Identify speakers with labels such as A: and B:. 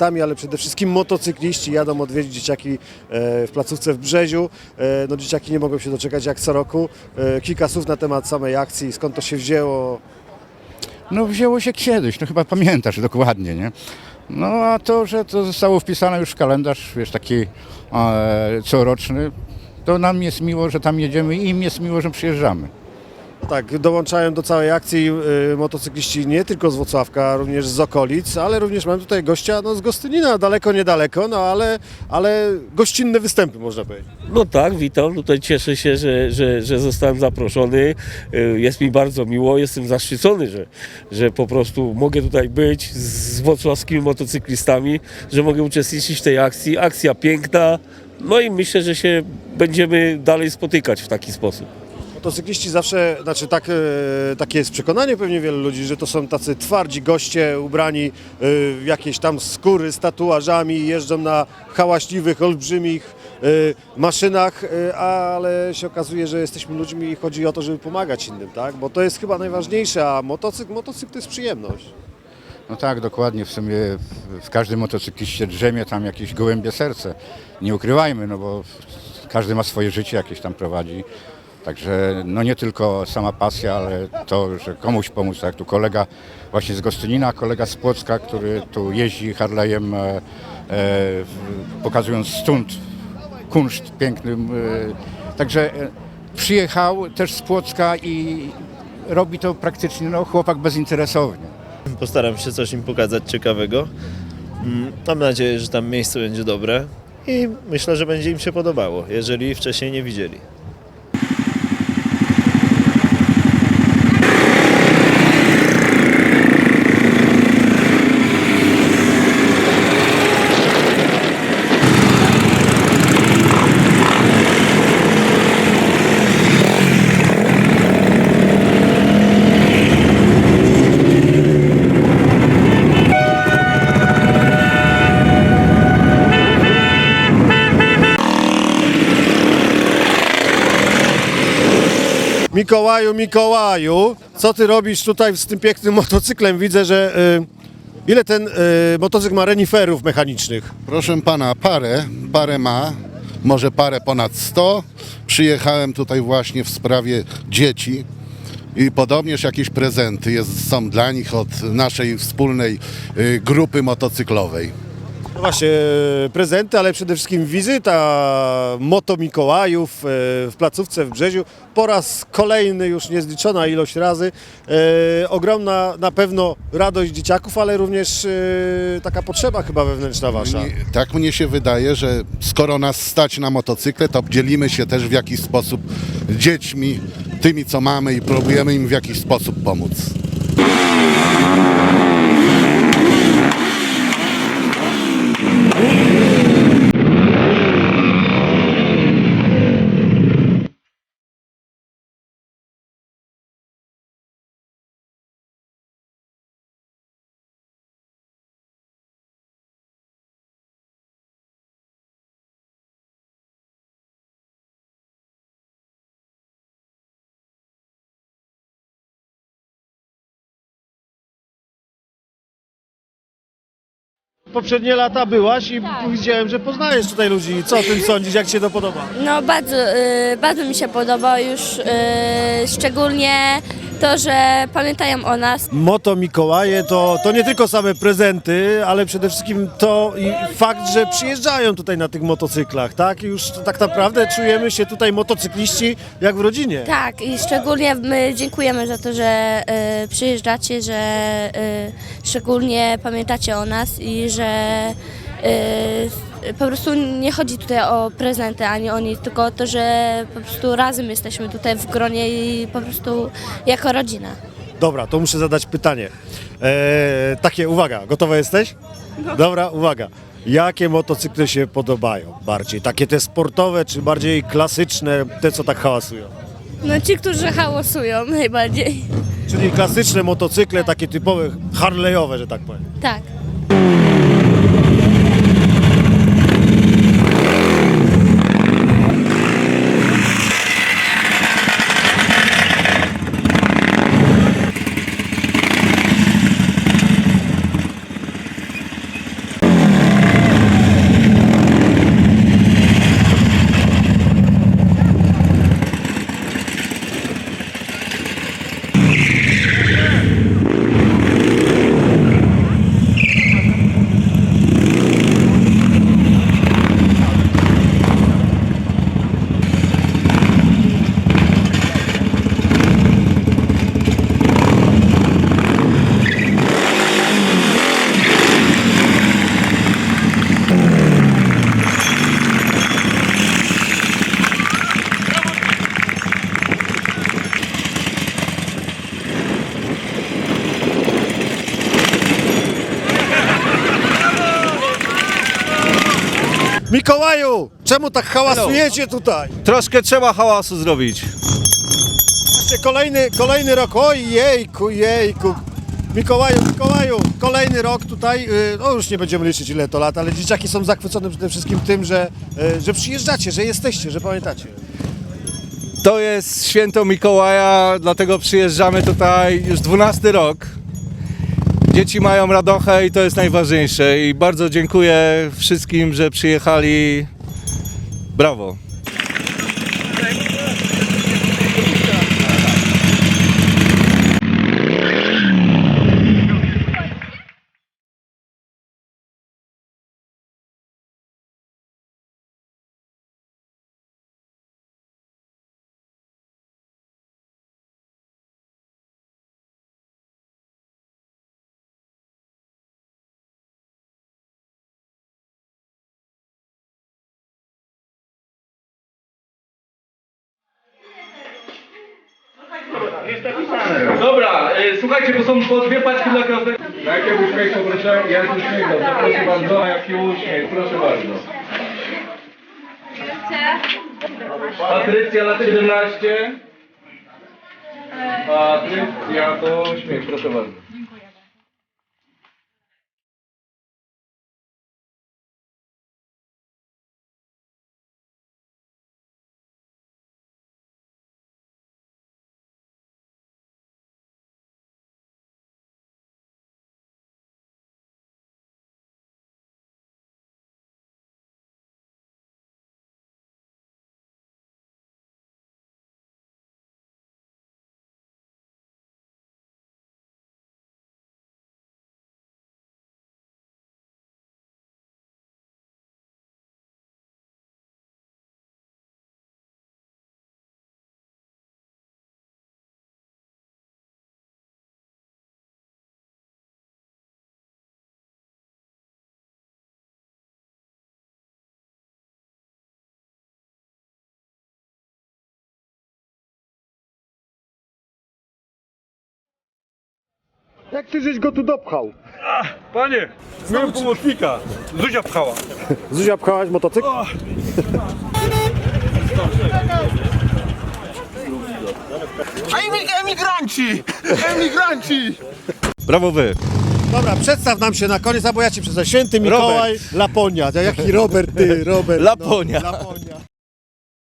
A: prezentami, ale przede wszystkim motocykliści jadą odwiedzić dzieciaki e, w placówce w Brzeziu. E, No, dzieciaki nie mogą się doczekać jak co roku. E, Kilka słów na temat samej akcji, skąd to się wzięło.
B: No wzięło się kiedyś, no chyba pamiętasz dokładnie, nie? No a to, że to zostało wpisane już w kalendarz, wiesz, taki e, coroczny, to nam jest miło, że tam jedziemy i im jest miło, że przyjeżdżamy.
A: Tak, dołączają do całej akcji e, motocykliści nie tylko z Włocławka, również z okolic, ale również mam tutaj gościa no, z Gostynina, daleko, niedaleko, no ale, ale gościnne występy można powiedzieć.
C: No tak, witam. Tutaj cieszę się, że, że, że zostałem zaproszony. Y, Jest mi bardzo miło, jestem zaszczycony, że, że po prostu mogę tutaj być z wrocławskimi motocyklistami, że mogę uczestniczyć w tej akcji. Akcja piękna. No i myślę, że się będziemy dalej spotykać w taki sposób.
A: Motocykliści zawsze, znaczy tak, e, takie jest przekonanie pewnie wielu ludzi, że to są tacy twardzi goście ubrani e, w jakieś tam skóry z tatuażami, jeżdżą na hałaśliwych, olbrzymich e, maszynach, ale się okazuje, że jesteśmy ludźmi i chodzi o to, żeby pomagać innym, tak? Bo to jest chyba najważniejsze, a motocykl, motocykl to jest przyjemność.
B: No tak, dokładnie, w sumie w każdym motocykliście drzemie tam jakieś gołębie serce. Nie ukrywajmy, no bo każdy ma swoje życie jakieś tam prowadzi. Także no nie tylko sama pasja, ale to, że komuś pomóc, tak tu kolega właśnie z Gostynina, kolega z Płocka, który tu jeździ Harley'em, e, e, pokazując stunt, kunszt pięknym. E, także e, przyjechał też z Płocka i robi to praktycznie no, chłopak bezinteresownie.
D: Postaram się coś im pokazać ciekawego. Mm, Mam nadzieję, że tam miejsce będzie dobre i myślę, że będzie im się podobało, jeżeli wcześniej nie widzieli.
A: Mikołaju, Mikołaju, co ty robisz tutaj z tym pięknym motocyklem? Widzę, że... e, Ile ten e, motocykl ma reniferów mechanicznych?
E: Proszę pana, parę, parę ma, może parę ponad 100. Przyjechałem tutaj właśnie w sprawie dzieci i podobnież jakieś prezenty jest, są dla nich od naszej wspólnej y, grupy motocyklowej.
A: No właśnie, e, prezenty, ale przede wszystkim wizyta Moto Mikołajów e, w placówce w Brzeziu. Po raz kolejny, już niezliczona ilość razy. E, ogromna na pewno radość dzieciaków, ale również taka potrzeba chyba wewnętrzna wasza.
E: Tak mnie się wydaje, że skoro nas stać na motocykle, to dzielimy się też w jakiś sposób dziećmi, tymi co mamy i próbujemy im w jakiś sposób pomóc.
A: Poprzednie lata byłaś i widziałem, że poznajesz tutaj ludzi. Co o tym sądzisz? Jak ci się to podoba?
F: No bardzo, y, bardzo mi się podoba już y, szczególnie to, że pamiętają o nas.
A: Moto Mikołaje to, to nie tylko same prezenty, ale przede wszystkim to i fakt, że przyjeżdżają tutaj na tych motocyklach, tak? I już tak naprawdę czujemy się tutaj motocykliści jak w rodzinie.
F: Tak, i szczególnie my dziękujemy za to, że y, przyjeżdżacie, że y, szczególnie pamiętacie o nas i że y, po prostu nie chodzi tutaj o prezenty ani o nic, tylko o to, że po prostu razem jesteśmy tutaj w gronie i po prostu jako rodzina.
A: Dobra, to muszę zadać pytanie. Eee, takie, uwaga, gotowa jesteś? Dobra, uwaga. Jakie motocykle się podobają bardziej? Takie te sportowe, czy bardziej klasyczne, te co tak hałasują?
F: No ci, którzy hałasują najbardziej.
A: Czyli klasyczne motocykle, takie typowe Harley'owe, że tak powiem.
F: Tak.
A: Mikołaju, czemu tak hałasujecie tutaj?
G: Troszkę trzeba hałasu zrobić.
A: Właśnie kolejny, kolejny rok, oj jejku, jejku. Mikołaju, Mikołaju, kolejny rok tutaj, y, no już nie będziemy liczyć ile to lat, ale dzieciaki są zachwycone przede wszystkim tym, że, y, że przyjeżdżacie, że jesteście, że pamiętacie.
G: To jest święto Mikołaja, dlatego przyjeżdżamy tutaj już 12 rok. Dzieci mają radochę i to jest najważniejsze. I bardzo dziękuję wszystkim, że przyjechali. Brawo.
H: Dobra, e, słuchajcie, bo są po dwie paczki dla każdego. Na jakie uśmiech poproszę? Ja z uśmiechem. Proszę bardzo, jaki uśmiech, proszę bardzo. Patrycja lat 17. Patrycja to uśmiech, proszę bardzo.
A: Jak ty żeś go tu dopchał?
H: Panie, miałem pomocnika. Zuzia pchała.
A: Zuzia, pchałaś motocykl?
E: Emigranci! Emigranci!
G: Brawo wy.
A: Dobra, przedstaw nam się na koniec, albo ja ci przedstawię. Święty Mikołaj, Laponia. To Jaki Robert, ty, Robert.
G: Laponia.
A: No, Laponia.